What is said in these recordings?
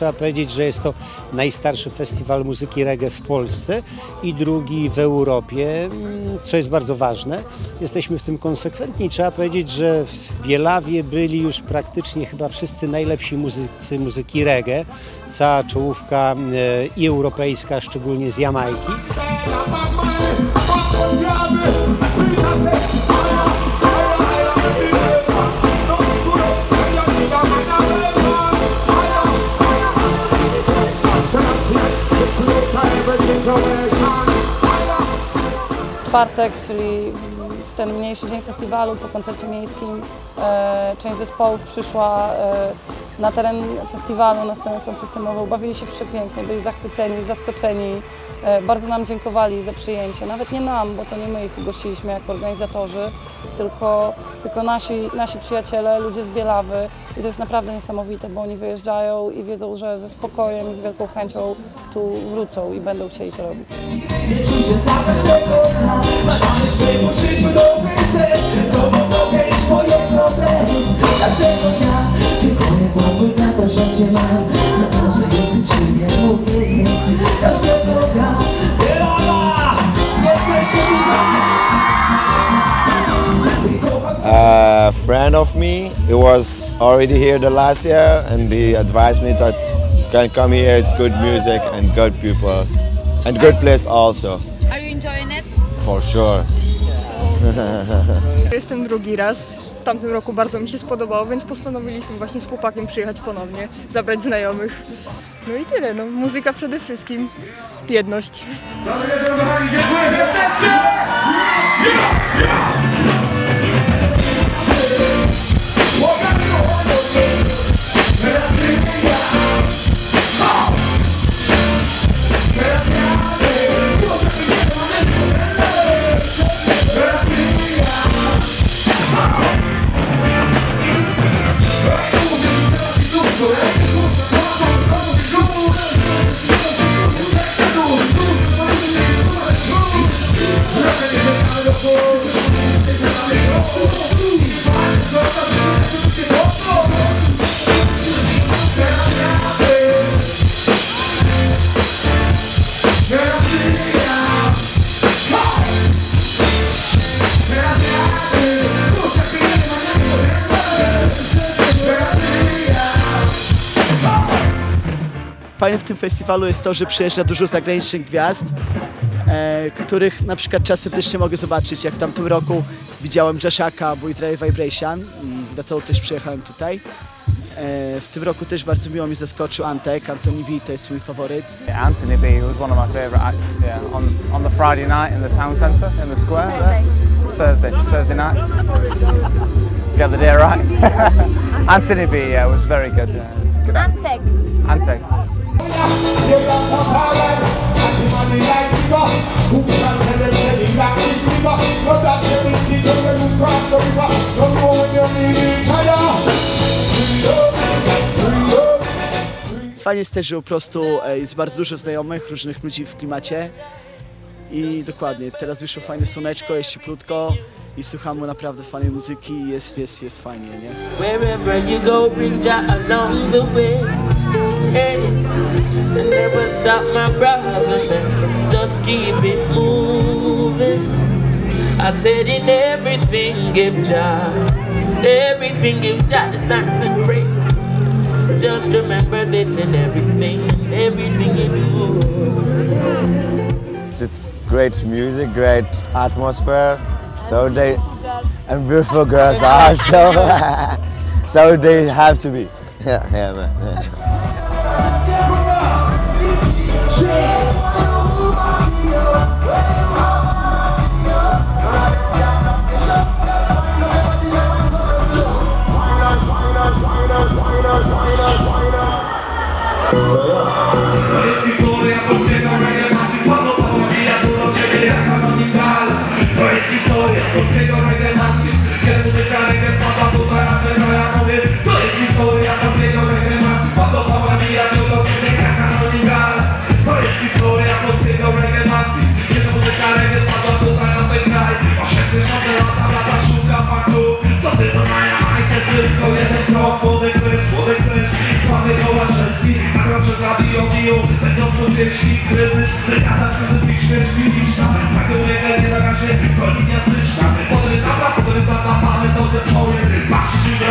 trzeba powiedzieć, że jest to najstarszy festiwal muzyki reggae w Polsce i drugi w Europie, mm, co jest bardzo ważne. Jesteśmy w tym konsekwentni. Trzeba powiedzieć, że w Bielawie byli już praktycznie chyba wszyscy najlepsi muzycy muzyki reggae. Cała czołówka e, i europejska, szczególnie z Jamajki. Czwartek, czyli w ten mniejszy dzień festiwalu, po koncercie miejskim, e, część zespołów przyszła e, na teren festiwalu, na scenę są systemową. Bawili się przepięknie, byli zachwyceni, zaskoczeni. E, bardzo nam dziękowali za przyjęcie. Nawet nie nam, bo to nie my ich ugościliśmy jako organizatorzy, tylko, tylko nasi, nasi przyjaciele, ludzie z Bielawy. I to jest naprawdę niesamowite, bo oni wyjeżdżają i wiedzą, że ze spokojem i z wielką chęcią tu wrócą i będą chcieli to robić. Czucie a friend of me. He was already here the last year, and he advised me that you can come here. It's good music and good people, and good place also, Are you enjoying it? for sure. Jestem drugi raz. W tamtym roku bardzo mi się spodobało, więc postanowiliśmy właśnie z chłopakiem przyjechać ponownie, zabrać znajomych. No i tyle, no muzyka przede wszystkim, jedność. Fajne w tym festiwalu jest to, że przyjeżdża dużo zagranicznych gwiazd, e, których na przykład czasem też nie mogę zobaczyć. Jak w tamtym roku widziałem Jashaka, bo Israel Vibration i dlatego też przyjechałem tutaj. E, w tym roku też bardzo miło mi zaskoczył Antek, Antoni V to jest mój faworyt. Anthony B was one of my favourite acts. Yeah, on on the Friday night in the town centre in the square. There. Thursday, Thursday night. The other day, right? Anthony B. Yeah, was very good. Yeah, it was a good. Antek. Antek. Fajnie jest też, że po prostu e, jest bardzo dużo znajomych, różnych ludzi w klimacie. I dokładnie, teraz wyszło fajne słoneczko, jest cieplutko i słuchamy naprawdę fajnej muzyki i jest, jest, jest fajnie, nie? Hey, to never stop my brother, just keep it moving. I said in everything give Jah, everything give Jah the thanks and praise. Just remember this in everything, everything you do. It's great music, great atmosphere. So they and beautiful girls also. so they have to be. Yeah, yeah, man. Yeah.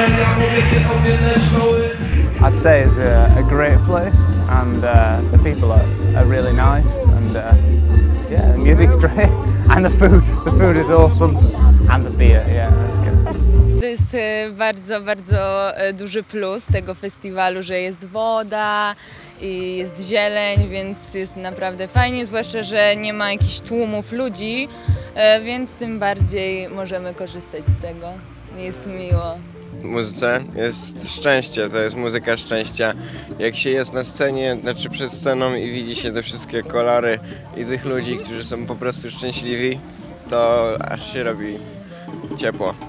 Że ja mówię, szkoły I'd say it's a, a great place and uh, the people are, are really nice and uh, yeah, the music's great and the food, the food is awesome and the beer, yeah. To jest e, bardzo, bardzo e, duży plus tego festiwalu, że jest woda i jest zieleń, więc jest naprawdę fajnie, zwłaszcza, że nie ma jakichś tłumów ludzi, e, więc tym bardziej możemy korzystać z tego. Jest miło. muzyce jest szczęście, to jest muzyka szczęścia. Jak się jest na scenie, znaczy przed sceną i widzi się te wszystkie kolory i tych ludzi, którzy są po prostu szczęśliwi, to aż się robi ciepło.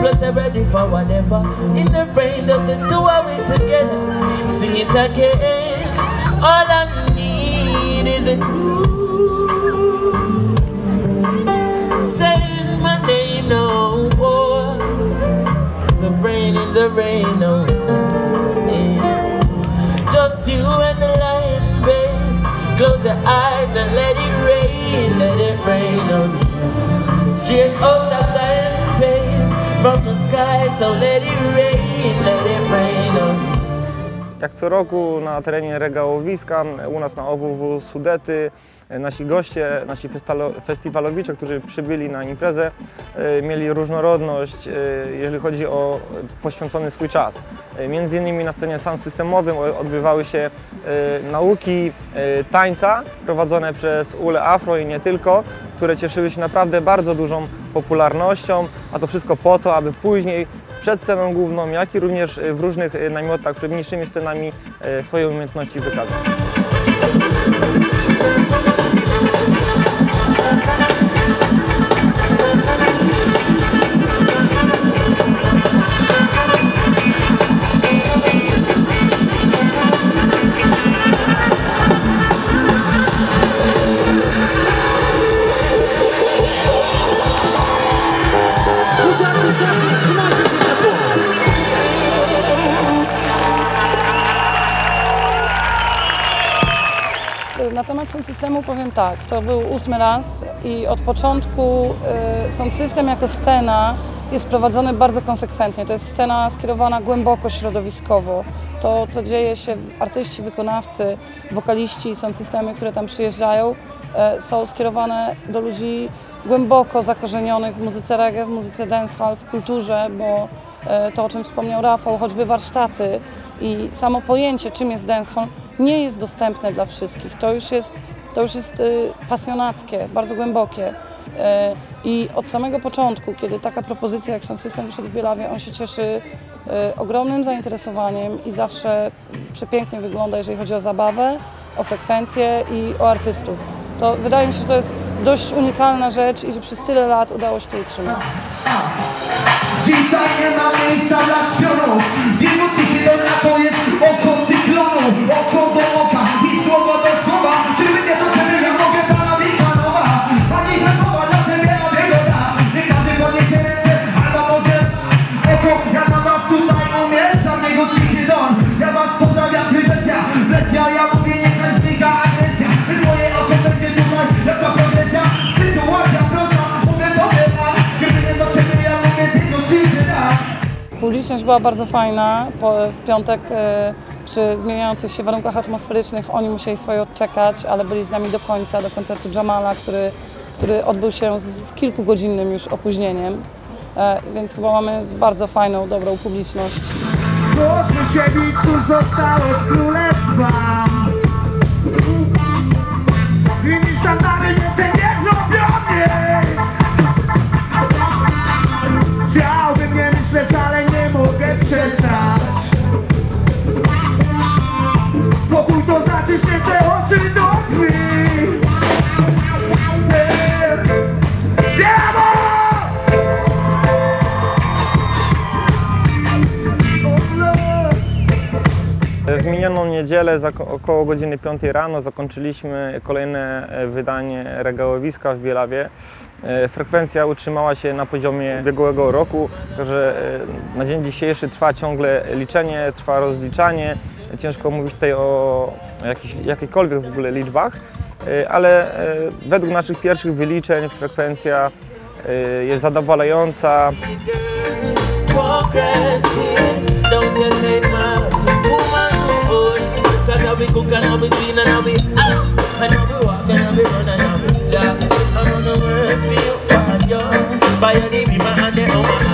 Plus, I'm ready for whatever. In the rain, just the two of we together. Sing it again. All I need is a. Saying my name, no more. The rain in the rain, no yeah. Just you and the lion, babe. Close your eyes and let it rain, let it rain on me. Straight up. From the sky, so let it rain, let it rain. Jak co roku na terenie regałowiska, u nas na OWW Sudety, nasi goście, nasi festiwalowicze, którzy przybyli na imprezę, e, mieli różnorodność, e, jeżeli chodzi o poświęcony swój czas. E, Między innymi na scenie sound systemowym odbywały się nauki tańca prowadzone przez Ule Afro i nie tylko, które cieszyły się naprawdę bardzo dużą popularnością, a to wszystko po to, aby później przed sceną główną, jak i również w różnych e, namiotach przed mniejszymi scenami e, swoje umiejętności wykazać. Sound systemu powiem tak, to był ósmy raz i od początku y, sound system jako scena jest prowadzony bardzo konsekwentnie. To jest scena skierowana głęboko środowiskowo. To, co dzieje się, artyści, wykonawcy, wokaliści sound systemy, które tam przyjeżdżają, y, są skierowane do ludzi głęboko zakorzenionych w muzyce reggae, w muzyce dancehall, w kulturze, bo e, to, o czym wspomniał Rafał, choćby warsztaty i samo pojęcie, czym jest dancehall, nie jest dostępne dla wszystkich. To już jest, to już jest y, pasjonackie, bardzo głębokie. E, I od samego początku, kiedy taka propozycja jak Sound System wyszedł w Bielawie, on się cieszy e, ogromnym zainteresowaniem i zawsze przepięknie wygląda, jeżeli chodzi o zabawę, o frekwencję i o artystów. To wydaje mi się, że to jest dość unikalna rzecz i że przez tyle lat udało się to utrzymać. Dzisiaj nie ma miejsca dla Wielu jest oko cyklonu. Oko do oka i słowo do słowa była bardzo fajna. W piątek e, przy zmieniających się warunkach atmosferycznych oni musieli swoje odczekać, ale byli z nami do końca, do koncertu Jamala, który, który odbył się z, z kilkugodzinnym już opóźnieniem. E, więc chyba mamy bardzo fajną, dobrą publiczność. Po Krzysiewiczu zostało z królestwa niedzielę za, około godziny 5 rano zakończyliśmy kolejne e, wydanie regałowiska w Bielawie. E, Frekwencja utrzymała się na poziomie ubiegłego roku, także e, na dzień dzisiejszy trwa ciągle liczenie, trwa rozliczanie. Ciężko mówić tutaj o jakichś, jakichkolwiek w ogóle liczbach, ale według naszych pierwszych wyliczeń frekwencja jest zadowalająca. Cause I be cook and I be clean and I be ah, and I be walk and I be run and I be jog. I'm on the work for you, and you by your name, my hand there on my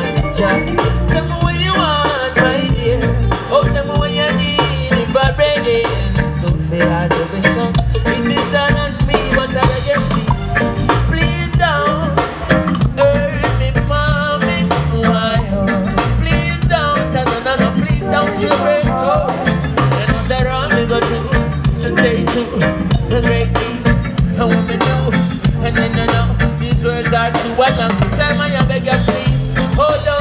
to what I'm tell my young beggar please. Hold on.